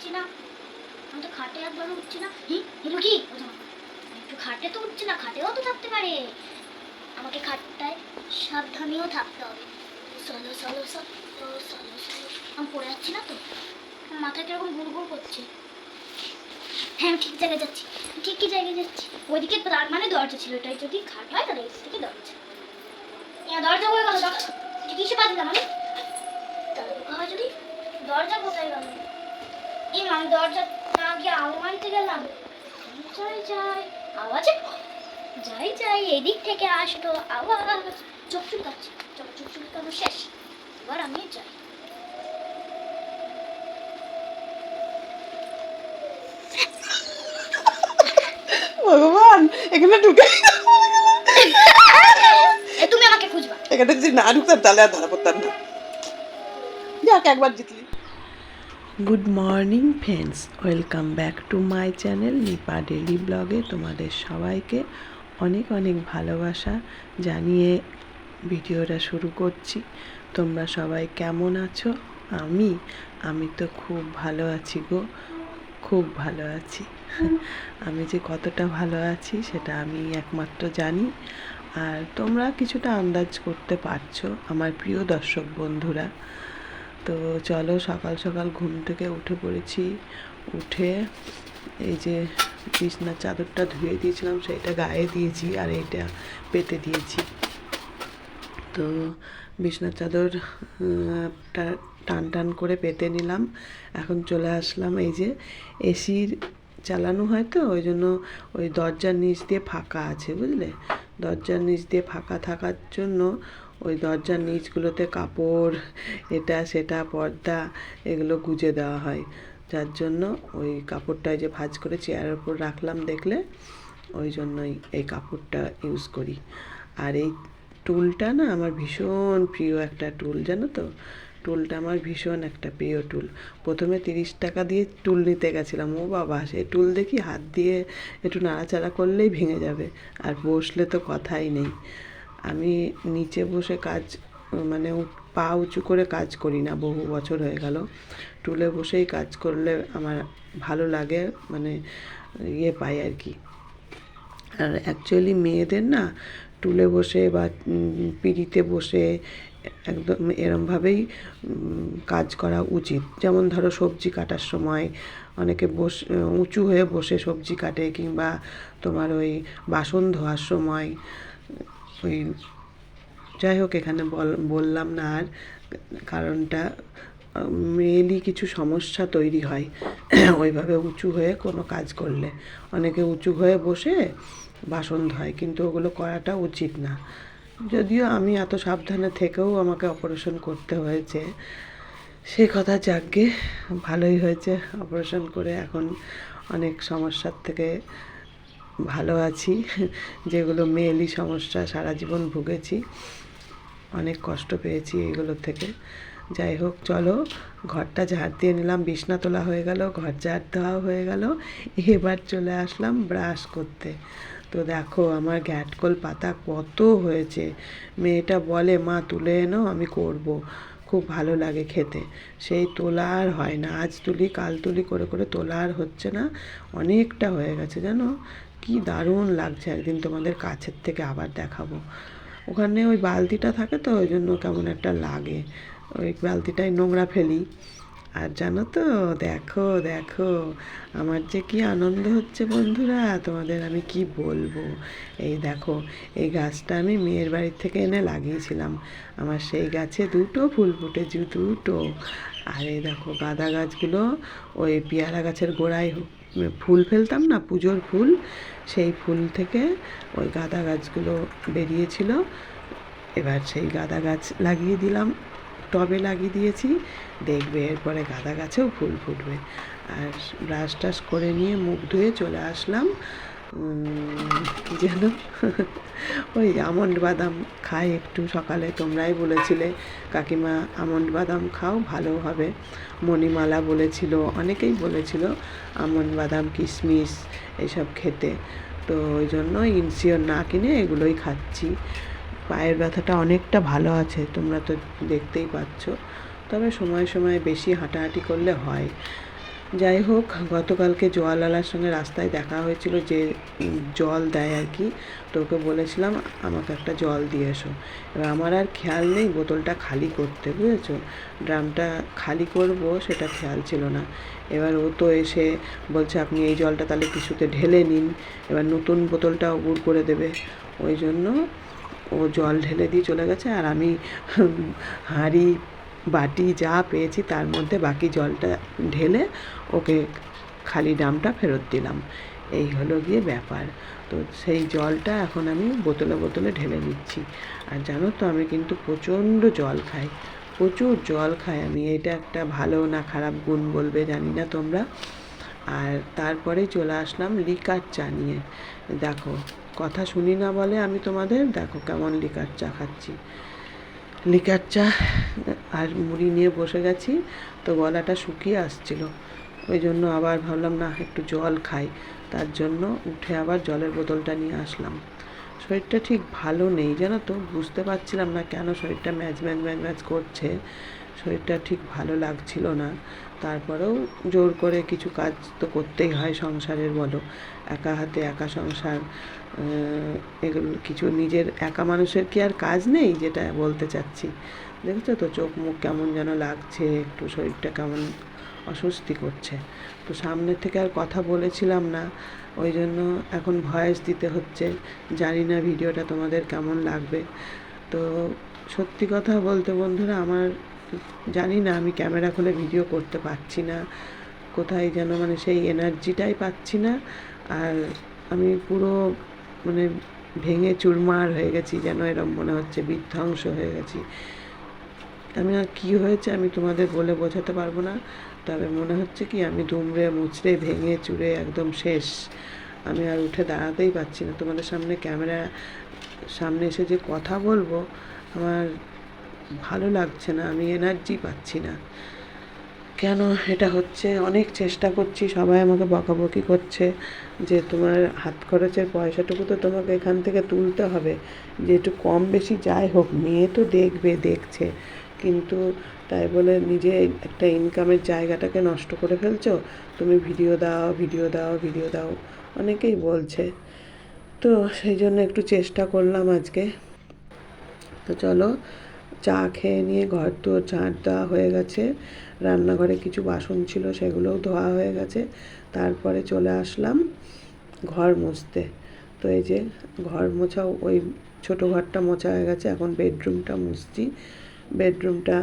উঠছি না। আমি তো খাটে একবারও উঠছি না। হি কি? একটু খাটে তো উঠছে না, খাটেও তো থাকতে পারে। আমাকে খাটটায় সাবধানেও থাকতে হবে। চলো চলো চলো চলো চলো আমি পড়ে যাচ্ছি না তো। মাথা কীরকম গুড় গুড় করছে। হ্যাঁ ঠিক জায়গায় যাচ্ছি। আমি ঠিক কি জায়গায় যাচ্ছি। ওইদিকে তার মানে দরজা ছিল, এটাই যদি খাট হয়, তাহলে এদিক থেকে দরজা। দরজা হয়ে গেল? কিসে বাজলাম আমি তাহলে ঢোকা যদি দরজা কোথায় গেল? এই আমি দরজা না গিয়ে আলমারিতে গেলাম। যাই যাই আওয়াজে যাই যাই এদিক থেকে আসলো আওয়াজ। চোখ চুলকাচ্ছে চোখ চোখ চুলকানো শেষ। এবার আমি যাই। ভগবান এখানে ঢুকে তুমি আমাকে খুঁজবা। এখানে যদি না ঢুকতাম তাহলে আর ধরা পড়তাম না। যাক একবার জিতলি। Good morning friends welcome back to my channel Nipa daily ব্লগে তোমাদের সবাইকে অনেক অনেক ভালোবাসা জানিয়ে ভিডিওটা শুরু করছি। তোমরা সবাই কেমন আছো? আমি আমি তো খুব ভালো আছি গো। খুব ভালো আছি। আমি যে কতটা ভালো আছি, সেটা আমি একমাত্র জানি। আর তোমরা কিছুটা আন্দাজ করতে পারছ, আমার প্রিয় দর্শক বন্ধুরা। তো চলো সকাল সকাল ঘুম থেকে উঠে পড়েছি। উঠে এই যে বিছনার চাদরটা ধুয়ে দিয়েছিলাম সেটা গায়ে দিয়েছি আর এইটা পেতে দিয়েছি। তো বিছনার চাদর টান টান করে পেতে নিলাম। এখন চলে আসলাম এই যে এসির চালানো হয় তো, ওই জন্য ওই দরজার নিচ দিয়ে ফাঁকা আছে, বুঝলে? দরজার নিচ দিয়ে ফাঁকা থাকার জন্য ওই দরজার নিচগুলোতে কাপড়, এটা, সেটা, পর্দা এগুলো গুজে দেওয়া হয়। যার জন্য ওই কাপড়টা যে ভাঁজ করে চেয়ারের উপর রাখলাম দেখলে ওই জন্যই এই কাপড়টা ইউজ করি। আর এই টুলটা না আমার ভীষণ প্রিয় একটা টুল, জানো তো? টুলটা আমার ভীষণ একটা প্রিয় টুল। প্রথমে তিরিশ টাকা দিয়ে টুল নিতে গেছিলাম, ও বাবা, সেই টুল দেখি হাত দিয়ে একটু নাড়াচাড়া করলেই ভেঙে যাবে, আর বসলে তো কথাই নেই। আমি নিচে বসে কাজ মানে পা উঁচু করে কাজ করি না, বহু বছর হয়ে গেল। টুলে বসেই কাজ করলে আমার ভালো লাগে মানে ইয়ে পাই আর কি। আর অ্যাকচুয়ালি মেয়েদের না, টুলে বসে বা পিড়িতে বসে একদম এরমভাবেই কাজ করা উচিত। যেমন ধরো সবজি কাটার সময় অনেকে বস, উঁচু হয়ে বসে সবজি কাটে, কিংবা তোমার ওই বাসন ধোয়ার সময় ওই যাই হোক, এখানে বল, বললাম না আর কারণটা মেয়েলি কিছু সমস্যা তৈরি হয় ওইভাবে উঁচু হয়ে কোনো কাজ করলে। অনেকে উঁচু হয়ে বসে বাসন ধোয়, কিন্তু ওগুলো করাটা উচিত না। যদিও আমি এত সাবধানে থেকেও আমাকে অপারেশন করতে হয়েছে সেই কথা যাকগে ভালোই হয়েছে অপারেশন করে। এখন অনেক সমস্যার থেকে ভালো আছি, যেগুলো মেয়েলি সমস্যা সারা জীবন ভুগেছি। অনেক কষ্ট পেয়েছি এইগুলো থেকে। যাই হোক, চলো, ঘরটা ঝাড় দিয়ে নিলাম, বিছনা তোলা হয়ে গেল, ঘর ঝাড় দেওয়া হয়ে গেল। এবার চলে আসলাম ব্রাশ করতে। তো দেখো, আমার গ্যাটকল পাতা কত হয়েছে। মেয়েটা বলে, মা, তুলে এনো, আমি করব। খুব ভালো লাগে খেতে। সেই তোলা আর হয় না। আজ তুলি, কাল তুলি, করে করে তোলা আর হচ্ছে না। অনেকটা হয়ে গেছে, জানো? কি দারুণ লাগছে একদিন তোমাদের কাছের থেকে আবার দেখাবো। ওখানে ওই বালতিটা থাকে তো, ওই জন্য কেমন একটা লাগে। ওই বালতিটায় নোংরা ফেলি। আর জানো তো, দেখো দেখো, আমার যে কি আনন্দ হচ্ছে বন্ধুরা, তোমাদের আমি কি বলব? এই দেখো, এই গাছটা আমি মেয়ের বাড়ির থেকে এনে লাগিয়েছিলাম। আমার সেই গাছে দুটো ফুল ফুটেছে, দুটো। আর এই দেখো গাঁদা গাছগুলো ওই পেয়ারা গাছের গোড়ায় ফুল ফেলতাম না, পুজোর ফুল, সেই ফুল থেকে ওই গাঁদা গাছগুলো বেরিয়েছিল। এবার সেই গাঁদা গাছ লাগিয়ে দিলাম, টবে লাগিয়ে দিয়েছি, দেখবে এরপরে গাঁদা গাছেও ফুল ফুটবে। আর ব্রাশ টাশ করে নিয়ে মুখ ধুয়ে চলে আসলাম। যেন? ওই আমন্ড বাদাম খাই একটু সকালে, তোমরাই বলেছিলে, কাকিমা আমন্ড বাদাম খাও, ভালো হবে। মণিমালা বলেছিল, অনেকেই বলেছিল আমন্ড বাদাম, কিশমিশ এইসব খেতে। তো ওই জন্য ইনসিওর না কিনে এগুলোই খাচ্ছি। পায়ের ব্যথাটা অনেকটা ভালো আছে, তোমরা তো দেখতেই পাচ্ছ। তবে সময় সময় বেশি হাঁটাহাঁটি করলে হয়। যাই হোক, গতকালকে জলওয়ালার সঙ্গে রাস্তায় দেখা হয়েছিল যে জল দেয় আর কি। তো ওকে বলেছিলাম, আমাকে একটা জল দিয়ে এসো। এবার আমার আর খেয়াল নেই, বোতলটা খালি করতে, বুঝেছ? ড্রামটা খালি করব, সেটা খেয়াল ছিল না। এবার ও তো এসে বলছে, আপনি এই জলটা তাহলে কিছুতে ঢেলে নিন। এবার নতুন বোতলটা ও করে দেবে। ওই জন্য ও জল ঢেলে দিয়ে চলে গেছে, আর আমি হাঁড়ি বাটি যা পেয়েছি তার মধ্যে বাকি জলটা ঢেলে ওকে খালি ডামটা ফেরত দিলাম। এই হলো গিয়ে ব্যাপার। তো সেই জলটা এখন আমি বোতলে বোতলে ঢেলে নিচ্ছি। আর জানো তো আমি কিন্তু প্রচণ্ড জল খাই। প্রচুর জল খাই আমি, এটা একটা ভালো না খারাপ গুণ বলবে জানি না তোমরা। আর তারপরে চলে আসলাম লিকার চা নিয়ে। দেখো, কথা শুনি না বলে আমি তোমাদের, দেখো কেমন লিকার চা খাচ্ছি। লিকার চা আর মুড়ি নিয়ে বসে গেছি, তো গলাটা শুকিয়ে আসছিল। ওই জন্য আবার ভাবলাম, না, একটু জল খাই। তার জন্য উঠে আবার জলের বোতলটা নিয়ে আসলাম। শরীরটা ঠিক ভালো নেই, জানো তো? বুঝতে পারছিলাম না কেন শরীরটা ম্যাচ ম্যাচ ম্যাচ ম্যাচ করছে। শরীরটা ঠিক ভালো লাগছিল না। তারপরেও জোর করে কিছু কাজ তো করতেই হয় সংসারের, বলো। একা হাতে একা সংসার এগুলো কিছু নিজের একা মানুষের কি আর কাজ নেই যেটা বলতে চাচ্ছি? দেখেছ তো চোখ মুখ কেমন যেন লাগছে, একটু শরীরটা কেমন অস্বস্তি করছে। তো সামনের থেকে আর কথা বলেছিলাম না, ওই জন্য এখন ভয়েস দিতে হচ্ছে। জানি না ভিডিওটা তোমাদের কেমন লাগবে। তো সত্যি কথা বলতে বন্ধুরা, আমার জানি না, আমি ক্যামেরা খুলে ভিডিও করতে পারছি না। কোথায় যেন মানে সেই এনার্জিটাই পাচ্ছি না। আর আমি পুরো মানে ভেঙে চুরমার হয়ে গেছি, যেন এরম মনে হচ্ছে বিধ্বংস হয়ে গেছি। আমি আর কী হয়েছে আমি তোমাদের বলে বোঝাতে পারব না, তবে মনে হচ্ছে কি আমি দুমড়ে মুচড়ে, ভেঙে চুরে একদম শেষ। আমি আর উঠে দাঁড়াতেই পারছি না। তোমাদের সামনে ক্যামেরা, সামনে এসে যে কথা বলব, আমার ভালো লাগছে না, আমি এনার্জি পাচ্ছি না। কেন? এটা হচ্ছে, অনেক চেষ্টা করছি, সবাই আমাকে বকাবকি করছে যে তোমার হাত খরচের পয়সাটুকু তো তোমাকে এখান থেকে তুলতে হবে। যে একটু কম বেশি যাই হোক, মেয়ে তো দেখবে, দেখছে। কিন্তু তাই বলে নিজে একটা ইনকামের জায়গাটাকে নষ্ট করে ফেলছো? তুমি ভিডিও দাও ভিডিও দাও ভিডিও দাও। অনেকেই বলছে। তো সেই জন্য একটু চেষ্টা করলাম আজকে। তো চলো চা খেয়ে নিয়ে ঘর তো ঝাঁট দেওয়া হয়ে গেছে। রান্নাঘরে কিছু বাসন ছিল, সেগুলোও ধোয়া হয়ে গেছে। তারপরে চলে আসলাম ঘর মুছতে। তো এই যে ঘর মোছা, ওই ছোটো ঘরটা মোছা হয়ে গেছে, এখন বেডরুমটা মুছছি। বেডরুমটা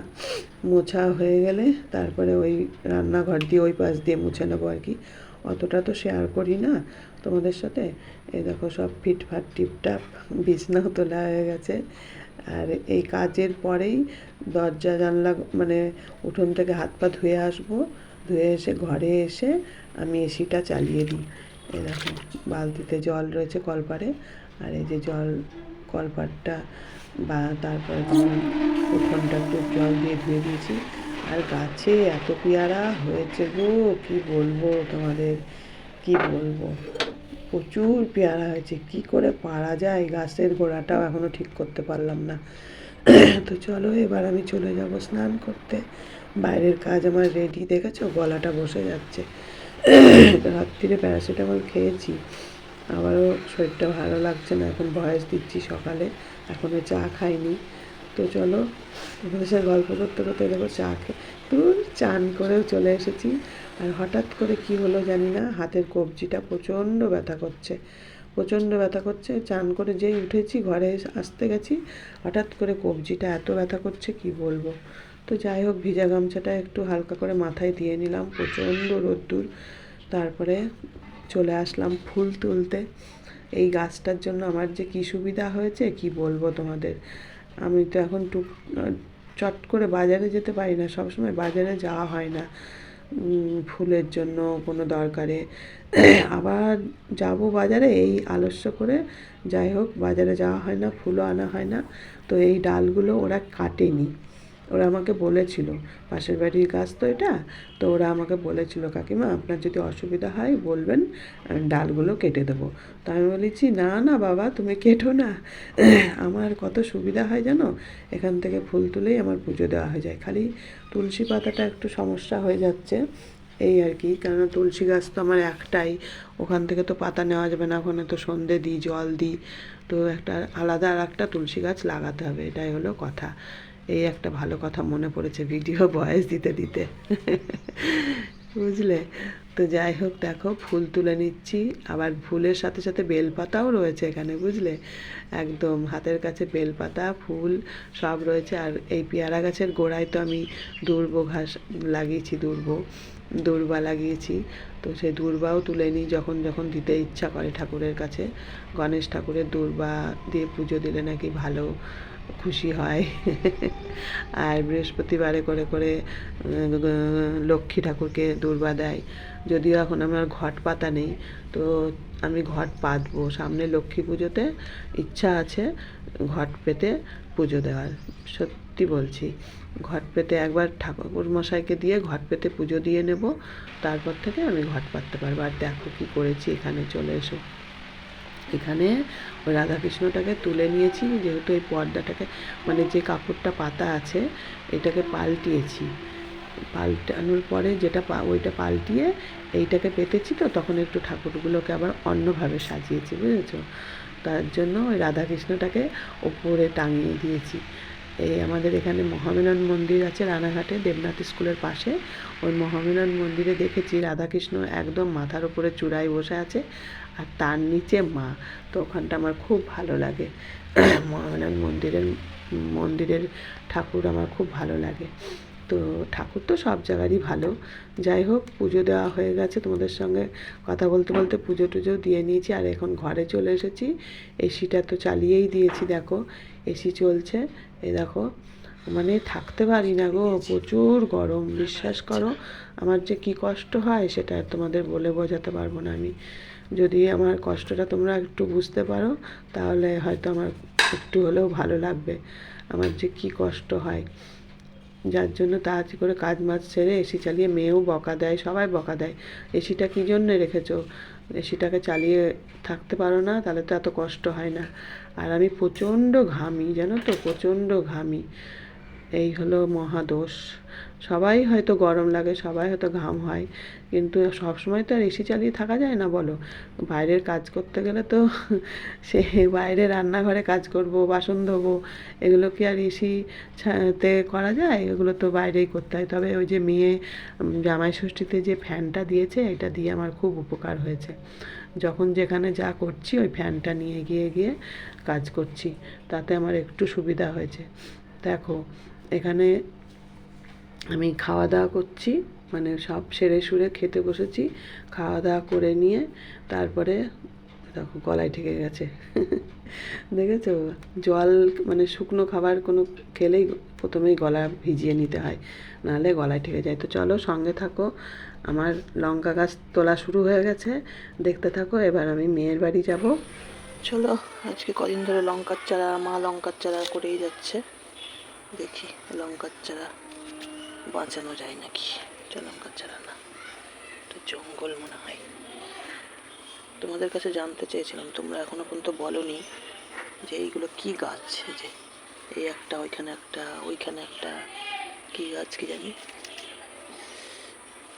মোছা হয়ে গেলে তারপরে ওই রান্নাঘর দিয়ে ওই পাশ দিয়ে মুছে নেব আর কি। অতটা তো শেয়ার করি না। তোমাদের সাথে? এই দেখো সব ফিটফাট টিপটাপ, বিছনাও তোলা হয়ে গেছে। আর এই কাজের পরেই দরজা জানলা মানে উঠোন থেকে হাত পা ধুয়ে আসব। ধুয়ে এসে ঘরে এসে আমি এসিটা চালিয়ে দিই। এরকম বালতিতে জল রয়েছে কলপারে। আর এই যে জল, কলপারটা বা তারপরে উঠোনটা একটু জল দিয়ে ধুয়ে দিয়েছি। আর গাছে এত পেয়ারা হয়েছে গো, কি বলব তোমাদের, কি বলব? প্রচুর পেয়ারা হয়েছে। কি করে পারা যায়? গাছের গোড়াটাও এখনও ঠিক করতে পারলাম না। তো চলো এবার আমি চলে যাব স্নান করতে। বাইরের কাজ আমার রেডি দেখেছ? গলাটা বসে যাচ্ছে। রাত্রিরে প্যারাসিটামল খেয়েছি। আবারও শরীরটা ভালো লাগছে না, এখন ভয়েস দিচ্ছি সকালে। এখনও চা খাইনি। তো চলো তোমাদের সাথে গল্প করতে করতে দেখো চা খেয়ে চান করেও চলে এসেছি। আর হঠাৎ করে কি হলো জানি না, হাতের কবজিটা প্রচণ্ড ব্যথা করছে। প্রচণ্ড ব্যথা করছে, চান করে যেই উঠেছি, ঘরে আসতে গেছি, হঠাৎ করে কবজিটা এত ব্যথা করছে, কি বলব? তো যাই হোক, ভিজা গামছাটা একটু হালকা করে মাথায় দিয়ে নিলাম, প্রচণ্ড রোদ্দুর। তারপরে চলে আসলাম ফুল তুলতে। এই গাছটার জন্য আমার যে কী সুবিধা হয়েছে, কি বলব তোমাদের? আমি তো এখন টুক, চট করে বাজারে যেতে পারি না, সবসময় বাজারে যাওয়া হয় না। ফুলের জন্য কোনো দরকারে। আবার যাব বাজারে, এই আলস্য করে যাই হোক, বাজারে যাওয়া হয় না, ফুলও আনা হয় না। তো এই ডালগুলো ওরা কাটেনি। ওরা আমাকে বলেছিল, পাশের বাড়ির গাছ তো এটা? তো ওরা আমাকে বলেছিল, কাকিমা, আপনার যদি অসুবিধা হয় বলবেন ডালগুলো কেটে দেবো। তো আমি বলেছি, না না বাবা, তুমি কেটো না। আমার কত সুবিধা হয় জানো? এখান থেকে ফুল তুলেই আমার পুজো দেওয়া হয়ে যায়। খালি তুলসী পাতাটা একটু সমস্যা হয়ে যাচ্ছে, এই আর কি। কেননা তুলসী গাছ তো আমার একটাই, ওখান থেকে তো পাতা নেওয়া যাবে না, ওখানে তো সন্ধে দিই, জল দিই। তো একটা আলাদা আর একটা তুলসী গাছ লাগাতে হবে, এটাই হলো কথা। এই একটা ভালো কথা মনে পড়েছে ভিডিও ভয়েস দিতে দিতে। বুঝলে? তো যাই হোক, দেখো, ফুল তুলে নিচ্ছি। আবার ফুলের সাথে সাথে বেলপাতাও রয়েছে এখানে, বুঝলে? একদম হাতের কাছে বেলপাতা, ফুল সব রয়েছে। আর এই পেয়ারা গাছের গোড়ায় তো আমি দুর্ব ঘাস লাগিয়েছি, দুর্ব, দূর্বা লাগিয়েছি। তো সেই দূর্বাও তুলে নিই যখন যখন দিতে ইচ্ছা করে ঠাকুরের কাছে। গণেশ ঠাকুরের দূর্বা দিয়ে পুজো দিলে নাকি ভালো খুশি হয়। আর বৃহস্পতিবারে করে করে লক্ষ্মী ঠাকুরকে দূর্বা দেয়। যদিও এখন আমার ঘট পাতা নেই, তো আমি ঘট পাতবো। সামনে লক্ষ্মী পুজোতে ইচ্ছা আছে ঘট পেতে পুজো দেওয়ার। সত্যি বলছি, ঘট পেতে একবার ঠাকুর মশাইকে দিয়ে ঘট পেতে পুজো দিয়ে নেব, তারপর থেকে আমি ঘট পাততে পারব। আর দেখো কী করেছি, এখানে চলে এসো। এখানে ওই রাধাকৃষ্ণটাকে তুলে নিয়েছি, যেহেতু এই পর্দাটাকে মানে যে কাপড়টা পাতা আছে, এটাকে পাল্টিয়েছি। পাল্টানোর পরে যেটা ওইটা পাল্টিয়ে এইটাকে পেতেছি তো, তখন একটু ঠাকুরগুলোকে আবার অন্যভাবে সাজিয়েছি, বুঝেছ? তার জন্য ওই রাধাকৃষ্ণটাকে ওপরে টাঙিয়ে দিয়েছি। এই আমাদের এখানে মহামিলন মন্দির আছে, রানাঘাটে, দেবনাথ স্কুলের পাশে। ওই মহামিলন মন্দিরে দেখেছি রাধাকৃষ্ণ একদম মাথার উপরে চূড়ায় বসে আছে আর তার নিচে মা। তো ওখানটা আমার খুব ভালো লাগে। মহামিলন মন্দিরের মন্দিরের ঠাকুর আমার খুব ভালো লাগে। তো ঠাকুর তো সব জায়গারই ভালো। যাই হোক, পুজো দেওয়া হয়ে গেছে, তোমাদের সঙ্গে কথা বলতে বলতে পুজো টুজো দিয়ে নিয়েছি, আর এখন ঘরে চলে এসেছি। এসিটা তো চালিয়েই দিয়েছি, দেখো, এসি চলছে। এ দেখো মানে থাকতে পারি না গো, প্রচুর গরম, বিশ্বাস করো। আমার যে কি কষ্ট হয়, সেটা তোমাদের বলে বোঝাতে পারব না আমি। যদি আমার কষ্টটা তোমরা একটু বুঝতে পারো, তাহলে হয়তো আমার একটু হলেও ভালো লাগবে। আমার যে কি কষ্ট হয়। যার জন্য তাড়াতাড়ি করে কাজ মাছ সেরে এসি চালিয়ে মেয়েও বকা দেয়, সবাই বকা দেয়। এসিটা কী জন্যে রেখেছ? এসিটাকে চালিয়ে থাকতে পারো না, তাহলে তো এত কষ্ট হয় না। আর আমি প্রচণ্ড ঘামি, জানো তো? প্রচণ্ড ঘামি। এই হলো মহাদোষ। সবাই হয়তো গরম লাগে, সবাই হয়তো ঘাম হয়। কিন্তু সব সময় তো আর এসি চালিয়ে থাকা যায় না বলো? বাইরের কাজ করতে গেলে তো সে বাইরে রান্নাঘরে কাজ করব, বাসন ধোবো, এগুলো কি আর এসি তে করা যায়? এগুলো তো বাইরেই করতে হয়। তবে ওই যে মেয়ে জামাই ষষ্ঠীতে যে ফ্যানটা দিয়েছে, এটা দিয়ে আমার খুব উপকার হয়েছে। যখন যেখানে যা করছি, ওই ফ্যানটা নিয়ে গিয়ে গিয়ে কাজ করছি। তাতে আমার একটু সুবিধা হয়েছে। দেখো, এখানে আমি খাওয়া দাওয়া করছি মানে সব সেরে সুরে খেতে বসেছি খাওয়া দাওয়া করে নিয়ে তারপরে দেখো গলায় ঠেকে গেছে। দেখেছ? জল মানে শুকনো খাবার কোনো খেলেই প্রথমেই গলা ভিজিয়ে নিতে হয়, নাহলে গলায় ঠেকে যায়। তো চলো সঙ্গে থাকো, আমার লঙ্কা গাছ তোলা শুরু হয়ে গেছে, দেখতে থাকো, এবার আমি মেয়ের বাড়ি যাব। চলো, আজকে কদিন ধরে লঙ্কার চারা, মা লঙ্কার চারা করেই যাচ্ছে। দেখি লঙ্কার চারা। বাঁচানো যায় নাকি? এটা লঙ্কার চারা না, তো জঙ্গল মনে হয়। তোমাদের কাছে জানতে চেয়েছিলাম, তোমরা এখনও পর্যন্ত বলনি যে এইগুলো কি গাছ যে এই একটা, ওইখানে একটা ওইখানে একটা, কি গাছ কি জানি?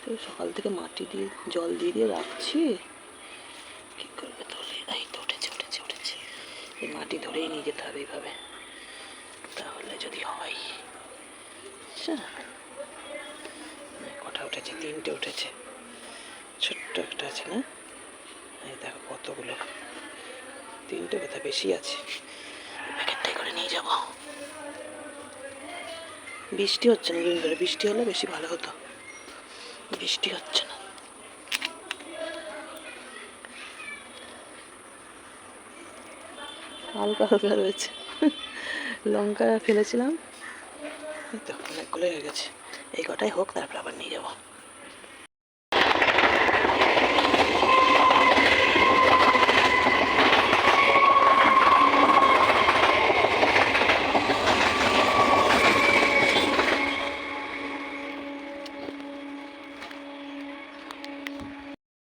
তো সকাল থেকে মাটি দিয়ে, জল দিয়ে দিয়ে রাখছি। কি করবে তোলে এই তো উঠেছে উঠেছে উঠেছে। এই মাটি ধরেই নিয়ে যেতে হবে এইভাবে। তাহলে যদি হয় কটা উঠেছে তিনটে উঠেছে। ছোট্ট একটা আছে, না? এই দেখো কতগুলো। তিনটে কথা বেশি আছে। প্যাকেটটাই করে নিয়ে যাব। বৃষ্টি হচ্ছে না, দুদিন ধরে বৃষ্টি হলে বেশি ভালো হতো। বৃষ্টি হচ্ছে না। হালকা হালকা রয়েছে। লঙ্কা ফেলেছিলাম। তো, অনেকগুলোই হয়ে গেছে। এই কটাই হোক, তারপর আবার নিয়ে যাব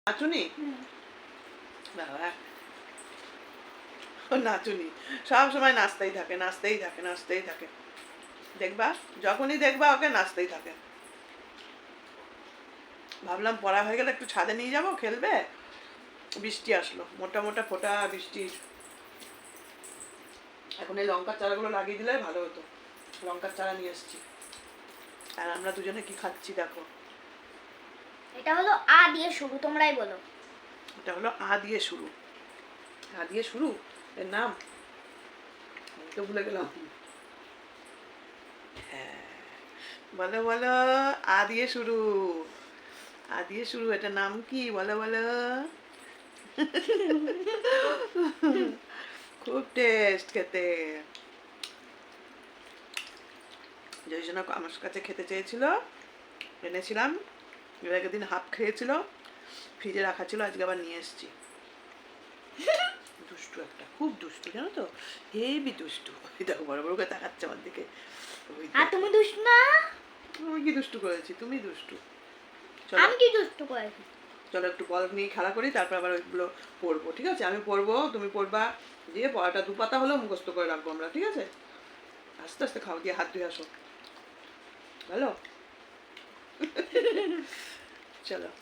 নাচুনি বাবা ও নাচুনি সব সময় নাচতেই থাকে নাচতেই থাকে নাচতেই থাকে। দেখবা যখনই দেখবা ওকে নাচতেই থাকে। ভাবলাম পড়া হয়ে গেলে একটু ছাদে নিয়ে যাব খেলবে? বৃষ্টি আসলো মোটা মোটা ফোটা বৃষ্টি। এখন এই লঙ্কার চারাগুলো লাগিয়ে দিলে ভালো হতো। লঙ্কার চারা নিয়ে এসেছি। আর আমরা দুজনে কি খাচ্ছি দেখো। এটা হলো আ দিয়ে শুরু তোমরাই বলো। এটা হলো আ দিয়ে শুরু। আ দিয়ে শুরু? এর নাম তো ভুলে গেলাম বলো বলো, আ দিয়ে শুরু। আ দিয়ে শুরু, এটা নাম কি? বলো বলো। খুব টেস্ট খেতে। জয়জনা আমার কাছে খেতে চেয়েছিল। এনেছিলাম। এর আগের দিন হাফ খেয়েছিল। ফ্রিজে রাখা ছিল, আজকে আবার নিয়ে এসেছি। দুষ্টু একটা খুব দুষ্টু জানো তো? হেবি দুষ্টু। ওই দেখো বড় বড় করে তাকাচ্ছে আমার দিকে। আর তুমি দুষ্ট না? আমি কি দুষ্টু করেছি? তুমি দুষ্টু। আমি কি দুষ্ট করেছি? চলো একটু বল নিয়ে খেলা করি তারপর আবার ওইগুলো পড়ব ঠিক আছে? আমি পড়ব তুমি পড়বা। দিয়ে পড়াটা দু পাতা হলেও মুখস্থ করে রাখব আমরা ঠিক আছে? আস্তে আস্তে খাও দিয়ে হাত ধুয়ে আসো। ভালো চলো।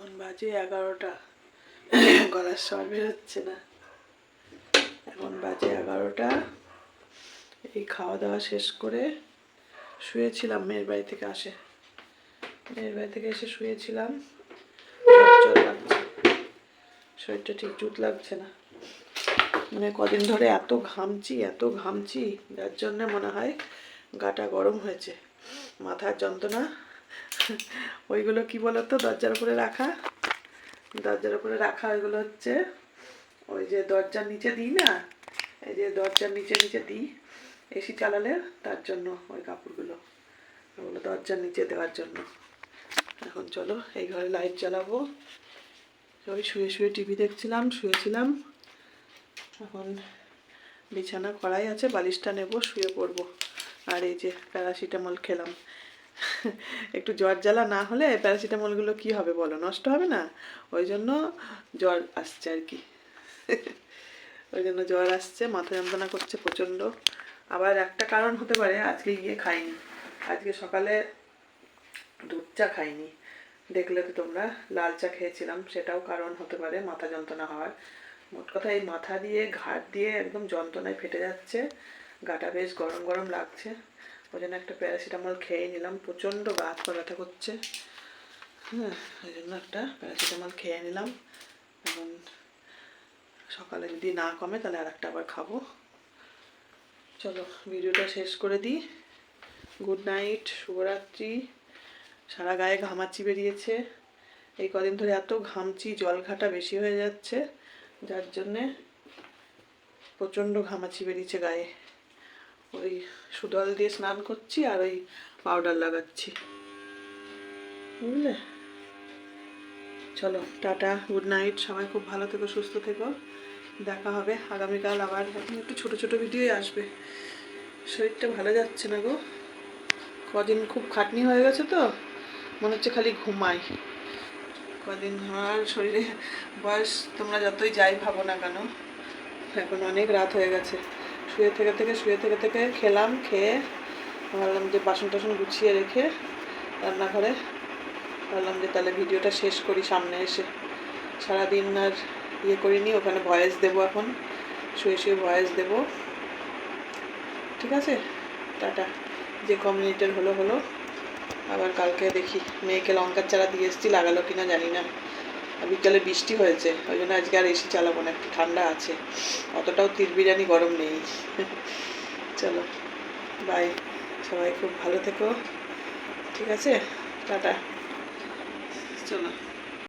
এখন বাজে এগারোটা। গলার স্বর বেরোচ্ছে না। এখন বাজে এগারোটা। এই খাওয়া দাওয়া শেষ করে শুয়েছিলাম, মেয়ের বাড়ি থেকে আসে। মেয়ের বাড়ি থেকে এসে শুয়েছিলাম। লাগছে। শরীরটা ঠিক জুত লাগছে না। মানে কদিন ধরে এত ঘামছি এত ঘামছি, যার জন্যে মনে হয় গাটা গরম হয়েছে। মাথার যন্ত্রণা ওইগুলো কি বলতো? দরজার উপরে রাখা। দরজার উপরে রাখা ওইগুলো হচ্ছে ওই যে দরজার নিচে দিই না? এই যে দরজার নিচে নিচে দিই এসি চালালে তার জন্য ওই কাপড়গুলো। ওগুলো দরজার নিচে দেওয়ার জন্য। এখন চলো, এই ঘরে লাইট জ্বালাবো। ওই শুয়ে শুয়ে টিভি দেখছিলাম, শুয়েছিলাম। এখন বিছানা করাই আছে, বালিশটা নেব, শুয়ে পড়ব। আর এই যে প্যারাসিটামল খেলাম। একটু জ্বর জ্বালা না হলে প্যারাসিটামলগুলো কি হবে বলো? নষ্ট হবে না? ওই জন্য জ্বর আসছে আর কি। ওই জন্য জ্বর আসছে, মাথা যন্ত্রণা করছে প্রচণ্ড। আবার একটা কারণ হতে পারে, আজকে গিয়ে খাইনি। আজকে সকালে দুধ চা খাইনি। দেখলে তো তোমরা, লাল চা খেয়েছিলাম, সেটাও কারণ হতে পারে, মাথা যন্ত্রণা হওয়ার। মোট কথা এই মাথা দিয়ে ঘাট দিয়ে একদম যন্ত্রণায় ফেটে যাচ্ছে। গাটা বেশ গরম গরম লাগছে। ওই জন্য একটা প্যারাসিটামল খেয়ে নিলাম, প্রচণ্ড গা হাত ব্যথা করছে। হ্যাঁ ওই জন্য একটা প্যারাসিটামল খেয়ে নিলাম। এখন সকালে যদি না কমে, তাহলে আর একটা আবার খাব। চলো, ভিডিওটা শেষ করে দিই। গুড নাইট, শুভরাত্রি। সারা গায়ে ঘামাচি বেরিয়েছে। এই কদিন ধরে এত ঘামচি, জল ঘাটা বেশি হয়ে যাচ্ছে। যার জন্যে প্রচণ্ড ঘামাচি বেরিয়েছে গায়ে। ওই সুদল দিয়ে স্নান করছি আর ওই পাউডার লাগাচ্ছি। বুঝলে? চলো, টাটা, গুড নাইট, সবাই খুব ভালো থেকো, সুস্থ থেকো। দেখা হবে, আগামীকাল আবার। এখন একটু ছোটো ছোটো ভিডিওই আসবে। শরীরটা ভালো যাচ্ছে না গো। কদিন খুব খাটনি হয়ে গেছে তো, মনে হচ্ছে খালি ঘুমাই। কদিন আমার শরীরে বয়স, তোমরা যতই যাই ভাবো না কেন, এখন অনেক রাত হয়ে গেছে। শুয়ে থেকে থেকে শুয়ে থেকে থেকে খেলাম, খেয়ে ভাবলাম যে বাসন টাসন গুছিয়ে রেখে রান্নাঘরে ভাবলাম যে তাহলে ভিডিওটা শেষ করি সামনে এসে। সারাদিন আর ইয়ে করিনি, ওখানে ভয়েস দেবো এখন, শুয়ে শুয়ে ভয়েস দেবো। ঠিক আছে? টাটা। যে ক মিনিটের হলো হলো, আবার কালকে দেখি, মেয়েকে লঙ্কার চারা দিয়ে এসেছি, লাগালো কিনা জানি না। বিকালে বৃষ্টি হয়েছে, ওই জন্য আজকে আর এসি চালাবো না, একটু ঠান্ডা আছে। অতটাও তিল বিরিয়ানি গরম নেই। চলো বাই সবাই খুব ভালো থেকো। ঠিক আছে? টাটা। চলো।